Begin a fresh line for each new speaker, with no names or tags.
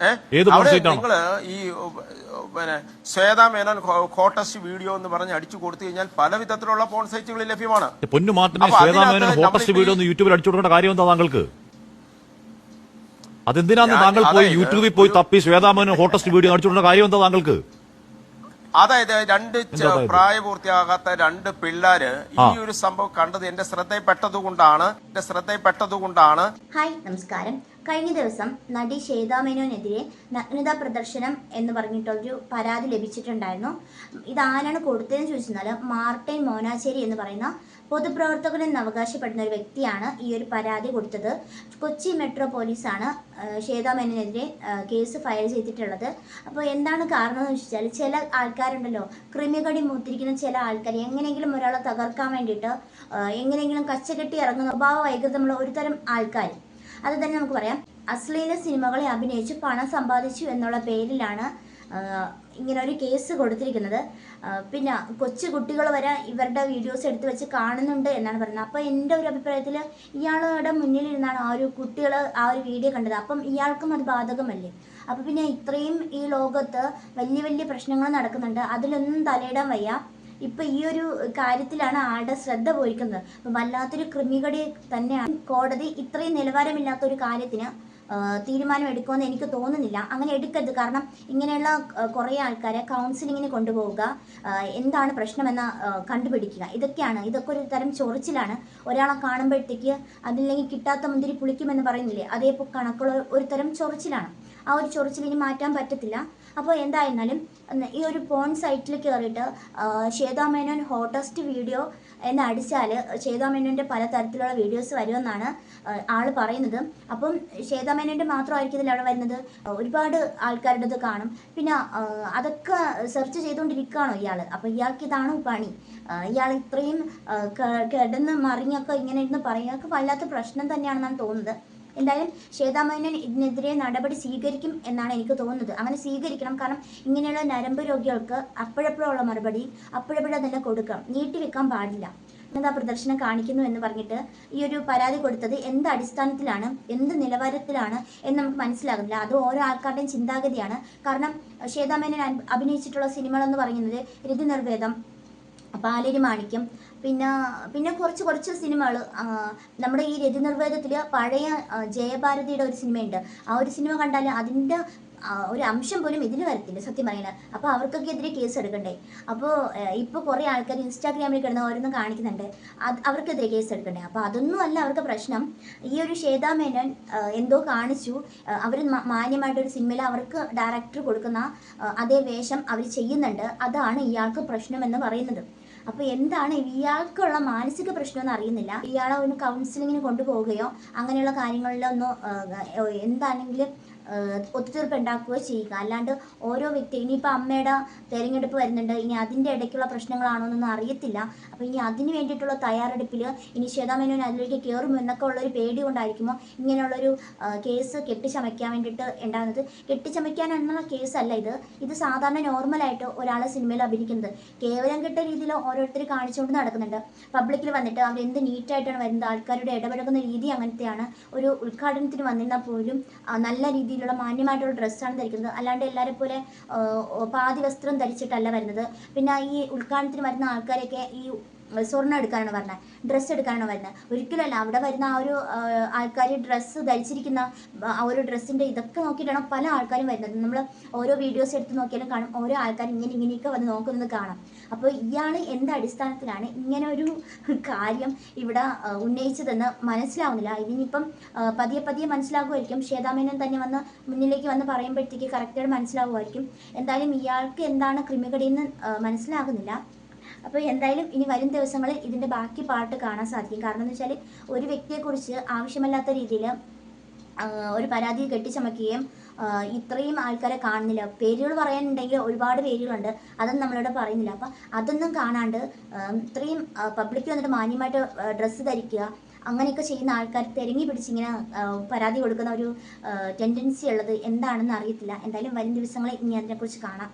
അവിടെ നിങ്ങൾ ഈ പിന്നെ ശ്വേതാ മേനോൻ ഹോട്ടസ്റ്റ് വീഡിയോ എന്ന് പറഞ്ഞ് അടിച്ചു കൊടുത്തു കഴിഞ്ഞാൽ പല വിധത്തിലുള്ള പോൺ സൈറ്റുകളിൽ ലഭ്യമാണ്
പൊന്നു
മാത്രമേ
ശ്വേതാമേനോൻ
അതിനകത്ത്
ഹോട്ടസ്റ്റ് വീഡിയോ എന്ന് യൂട്യൂബിൽ അടിച്ചു കൊടുക്കേണ്ട കാര്യം എന്താ താങ്കൾക്ക്? അതെന്തിനാന്ന് താങ്കൾ പോയി യൂട്യൂബിൽ പോയി തപ്പി ശ്വേതാമേനോൻ ഹോട്ടസ്റ്റ് വീഡിയോ അടിച്ചു കൊടുക്കേണ്ട കാര്യം എന്താ താങ്കൾക്ക്?
അതായത് രണ്ട്? പ്രായപൂർത്തിയാകാത്ത രണ്ട് പിള്ളേര് ഈ ഒരു സംഭവം കണ്ടത് എന്റെ ശ്രദ്ധയിൽപ്പെട്ടതുകൊണ്ടാണ് എന്റെ ശ്രദ്ധയിൽപ്പെട്ടതുകൊണ്ടാണ്.
ഹായ് നമസ്കാരം. കഴിഞ്ഞ ദിവസം നടി ശ്വേതാ മേനോനെതിരെ നഗ്നതാ പ്രദർശനം എന്ന് പറഞ്ഞിട്ടൊരു പരാതി ലഭിച്ചിട്ടുണ്ടായിരുന്നു. ഇതാരാണ് കൊടുത്തതെന്ന് ചോദിച്ചാൽ മാർട്ടിൻ മോനാശ്ശേരി എന്ന് പറയുന്ന പൊതുപ്രവർത്തകൻ എന്ന് അവകാശപ്പെടുന്ന ഒരു വ്യക്തിയാണ് ഈ ഒരു പരാതി കൊടുത്തത്. കൊച്ചി മെട്രോ പോലീസാണ് ശ്വേതാ മേനോനെതിരെ കേസ് ഫയൽ ചെയ്തിട്ടുള്ളത്. അപ്പോൾ എന്താണ് കാരണം എന്ന് വെച്ചാൽ ചില ആൾക്കാരുണ്ടല്ലോ ക്രിമികടി മൂത്തിരിക്കുന്ന ചില ആൾക്കാർ എങ്ങനെയെങ്കിലും ഒരാളെ തകർക്കാൻ വേണ്ടിയിട്ട് എങ്ങനെയെങ്കിലും കച്ചകെട്ടി ഇറങ്ങുന്ന സ്വഭാവ വൈകൃതമുള്ള ഒരു തരം ആൾക്കാർ അത് തന്നെ നമുക്ക് പറയാം. അശ്ലീല സിനിമകളെ അഭിനയിച്ച് പണം സമ്പാദിച്ചു എന്നുള്ള പേരിലാണ് ഇങ്ങനെ ഒരു കേസ് കൊടുത്തിരിക്കുന്നത്. പിന്നെ കൊച്ചു കുട്ടികൾ വരെ ഇവരുടെ വീഡിയോസ് എടുത്ത് വെച്ച് കാണുന്നുണ്ട് എന്നാണ് പറയുന്നത്. അപ്പോൾ എന്റെ ഒരു അഭിപ്രായത്തിൽ ഇയാളുടെ മുന്നിലിരുന്നാണ് ആ ഒരു കുട്ടികൾ ആ ഒരു വീഡിയോ കണ്ടത്. അപ്പം ഇയാൾക്കും അത് ബാധകമല്ലേ? അപ്പോൾ പിന്നെ ഇത്രയും ഈ ലോകത്ത് വലിയ വലിയ പ്രശ്നങ്ങൾ നടക്കുന്നുണ്ട്. അതിലൊന്നും തലയിടാൻ വയ്യ. ഇപ്പൊ ഈ ഒരു കാര്യത്തിലാണ് ആളുടെ ശ്രദ്ധ പോയിരിക്കുന്നത്. അപ്പൊ വല്ലാത്തൊരു ക്രിമികടി തന്നെയാണ് കോടതി ഇത്രയും നിലവാരമില്ലാത്ത ഒരു കാര്യത്തിന് തീരുമാനം എടുക്കുമെന്ന് എനിക്ക് തോന്നുന്നില്ല. അങ്ങനെ എടുക്കരുത്. കാരണം ഇങ്ങനെയുള്ള കുറേ ആൾക്കാരെ കൗൺസിലിങ്ങിന് കൊണ്ടുപോവുക എന്താണ് പ്രശ്നമെന്ന് കണ്ടുപിടിക്കുക. ഇതൊക്കെയാണ്. ഇതൊക്കെ ഒരു തരം ചൊറിച്ചിലാണ്. ഒരാളെ കാണുമ്പോഴത്തേക്ക് അതില്ലെങ്കിൽ കിട്ടാത്ത മുന്തിരി പുളിക്കുമെന്ന് പറയുന്നില്ലേ അതേപോലെ കണക്കുള്ള ഒരു തരം ചൊറിച്ചിലാണ്. ആ ഒരു ചൊറിച്ചിൽ മാറ്റാൻ പറ്റത്തില്ല. അപ്പോൾ എന്തായിരുന്നാലും ഈ ഒരു പോൺ സൈറ്റിൽ കയറിയിട്ട് ശ്വേതാ മേനോൻ ഹോട്ടസ്റ്റ് വീഡിയോ എന്ന് അടിച്ചാൽ ശ്വേതാ മേനോന്റെ പല തരത്തിലുള്ള വീഡിയോസ് വരുമെന്നാണ് ആൾ പറയുന്നത്. അപ്പം ശ്വേതാ മേനോന്റെ മാത്രമായിരിക്കും ഇതിൽ അവിടെ വരുന്നത്. ഒരുപാട് ആൾക്കാരുടെ കാണും. പിന്നെ അതൊക്കെ സെർച്ച് ചെയ്തുകൊണ്ടിരിക്കുകയാണോ ഇയാൾ അപ്പോൾ ഇയാൾക്ക് ഇതാണോ പണി ഇയാൾ ഇത്രയും കിടന്ന് മറിഞ്ഞൊക്കെ ഇങ്ങനെ ഇരുന്ന് പറയുക വല്ലാത്ത പ്രശ്നം തന്നെയാണെന്നാണ് തോന്നുന്നത്. എന്തായാലും ശ്വേതാമേനൻ ഇതിനെതിരെ നടപടി സ്വീകരിക്കും എന്നാണ് എനിക്ക് തോന്നുന്നത്. അങ്ങനെ സ്വീകരിക്കണം. കാരണം ഇങ്ങനെയുള്ള നരമ്പ് രോഗികൾക്ക് അപ്പോഴപ്പോഴുള്ള മറുപടി അപ്പോഴപ്പോഴും തന്നെ കൊടുക്കണം നീട്ടിവെക്കാൻ പാടില്ല. എന്താ പ്രദർശനം കാണിക്കുന്നു എന്ന് പറഞ്ഞിട്ട് ഈ ഒരു പരാതി കൊടുത്തത് എന്ത് അടിസ്ഥാനത്തിലാണ് എന്ത് നിലവാരത്തിലാണ് എന്ന് നമുക്ക് മനസ്സിലാകുന്നില്ല. അത് ഓരോ ആൾക്കാരുടെയും ചിന്താഗതിയാണ്. കാരണം ശ്വേതാമേനൻ അഭി- അഭിനയിച്ചിട്ടുള്ള സിനിമകൾ എന്ന് പറയുന്നത് രതി നിർവേദം പാലേരി മാണിക്യം പിന്നെ പിന്നെ കുറച്ച് കുറച്ച് സിനിമകൾ നമ്മുടെ ഈ രതി നിർവേദത്തിൽ പഴയ ജയഭാരതിയുടെ ഒരു സിനിമയുണ്ട്. ആ ഒരു സിനിമ കണ്ടാൽ അതിന്റെ ഒരു അംശം പോലും ഇതിന് വരത്തില്ല സത്യം പറയുന്നത്. അപ്പോൾ അവർക്കൊക്കെ എതിരെ കേസ് എടുക്കണ്ടേ? അപ്പോൾ ഇപ്പോൾ കുറേ ആൾക്കാർ ഇൻസ്റ്റാഗ്രാമിൽ കിടന്ന് ഓരോന്നും കാണിക്കുന്നുണ്ട്. അത് അവർക്കെതിരെ കേസ് എടുക്കണ്ടേ? അപ്പോൾ അതൊന്നും അല്ല അവർക്ക് പ്രശ്നം. ഈ ഒരു ശ്വേതാ മേനോൻ എന്തോ കാണിച്ചു. അവർ മാന്യമായിട്ടൊരു സിനിമയിൽ അവർക്ക് ഡയറക്ടർ കൊടുക്കുന്ന അതേ വേഷം അവർ ചെയ്യുന്നുണ്ട്. അതാണ് ഇയാൾക്ക് പ്രശ്നമെന്ന് പറയുന്നത്. അപ്പോൾ എന്താണ് ഇയാൾക്കുള്ള മാനസിക പ്രശ്നമെന്ന് അറിയുന്നില്ല. ഇയാളെ ഒന്ന് കൗൺസിലിങ്ങിന് കൊണ്ടുപോവുകയോ അങ്ങനെയുള്ള കാര്യങ്ങളിലൊന്നും എന്താണെങ്കിലും ആ, ഒത്തുതീർപ്പ് ഉണ്ടാക്കുകയോ ചെയ്യുക. അല്ലാണ്ട് ഓരോ വ്യക്തി ഇനിയിപ്പോൾ അമ്മയുടെ തെരഞ്ഞെടുപ്പ് വരുന്നുണ്ട്. ഇനി അതിന്റെ ഇടയ്ക്കുള്ള പ്രശ്നങ്ങളാണോ എന്നൊന്നും അറിയത്തില്ല. അപ്പോൾ ഇനി അതിന് വേണ്ടിയിട്ടുള്ള തയ്യാറെടുപ്പിൽ ഇനി ശ്വേതാമേനോൻ അതിലേക്ക് കയറുമോ എന്നൊക്കെ ഉള്ളൊരു പേടി കൊണ്ടായിരിക്കുമോ ഇങ്ങനെയുള്ളൊരു കേസ് കെട്ടിച്ചമയ്ക്കാൻ വേണ്ടിയിട്ട് ഉണ്ടാകുന്നത്? കെട്ടിച്ചമയ്ക്കാനുള്ള കേസല്ല ഇത്. ഇത് സാധാരണ നോർമലായിട്ട് ഒരാളെ സിനിമയിൽ അഭിനയിക്കുന്നത്. കേവലം കെട്ട രീതിയിൽ ഓരോരുത്തർ കാണിച്ചുകൊണ്ട് നടക്കുന്നുണ്ട്. പബ്ലിക്കിൽ വന്നിട്ട് അവർ എന്ത് നീറ്റായിട്ടാണ് വരുന്നത്? ആൾക്കാരുടെ ഇടപഴകുന്ന രീതി അങ്ങനത്തെയാണ്. ഒരു ഉദ്ഘാടനത്തിന് വന്നിരുന്നാൽ പോലും നല്ല നല്ല രീതിയിലുള്ള മാന്യമായിട്ടുള്ള ഡ്രസ്സാണ് ധരിക്കുന്നത്. അല്ലാണ്ട് എല്ലാവരെ പോലെ പാതി വസ്ത്രം ധരിച്ചിട്ടല്ല വരുന്നത്. പിന്നെ ഈ ഉദ്ഘാടനത്തിന് വരുന്ന ആൾക്കാരൊക്കെ ഈ സ്വർണം എടുക്കാനാണ് പറഞ്ഞത് ഡ്രസ്സ് എടുക്കാനാണ് വരുന്നത് ഒരിക്കലല്ല അവിടെ വരുന്ന ആ ഒരു ആൾക്കാർ ഡ്രസ്സ് ധരിച്ചിരിക്കുന്ന ആ ഒരു ഡ്രസ്സിന്റെ ഇതൊക്കെ നോക്കിയിട്ടാണ് പല ആൾക്കാരും വരുന്നത്. നമ്മൾ ഓരോ വീഡിയോസ് എടുത്ത് നോക്കിയാലും കാണും ഓരോ ആൾക്കാരും ഇങ്ങനെ ഇങ്ങനെയൊക്കെ വന്ന് നോക്കുന്നത് കാണാം. അപ്പോൾ ഇയാൾ എന്ത് അടിസ്ഥാനത്തിലാണ് ഇങ്ങനെ ഒരു കാര്യം ഇവിടെ ഉന്നയിച്ചതെന്ന് മനസ്സിലാവുന്നില്ല. ഇതിനിപ്പം ആ, പതിയെ പതിയെ മനസ്സിലാകുമായിരിക്കും. ശ്വേതാമേനൻ തന്നെ വന്ന് മുന്നിലേക്ക് വന്ന് പറയുമ്പോഴത്തേക്ക് കറക്റ്റായിട്ട് മനസ്സിലാവുമായിരിക്കും എന്തായാലും ഇയാൾക്ക് എന്താണ് ക്രിമികടിയെന്ന് മനസ്സിലാകുന്നില്ല. അപ്പോൾ എന്തായാലും ഇനി വരും ദിവസങ്ങളിൽ ഇതിന്റെ ബാക്കി പാർട്ട് കാണാൻ സാധിക്കും. കാരണം എന്ന് വെച്ചാൽ ഒരു വ്യക്തിയെക്കുറിച്ച് ആവശ്യമല്ലാത്ത രീതിയിൽ ഒരു പരാതി കെട്ടിച്ചമക്കുകയും ഇത്രയും ആൾക്കാരെ കാണുന്നില്ല. പേരുകൾ പറയാനുണ്ടെങ്കിൽ ഒരുപാട് പേരുകളുണ്ട്. അതൊന്നും നമ്മളിവിടെ പറയുന്നില്ല. അപ്പം അതൊന്നും കാണാണ്ട് ഇത്രയും പബ്ലിക് വന്നിട്ട് മാന്യമായിട്ട് ഡ്രസ്സ് ധരിക്കുക അങ്ങനെയൊക്കെ ചെയ്യുന്ന ആൾക്കാർ തിരങ്ങി പിടിച്ചിങ്ങനെ പരാതി കൊടുക്കുന്ന ഒരു ടെൻഡൻസി ഉള്ളത് എന്താണെന്ന് അറിയത്തില്ല. എന്തായാലും വരും ദിവസങ്ങളിൽ ഇനി അതിനെക്കുറിച്ച് കാണാം.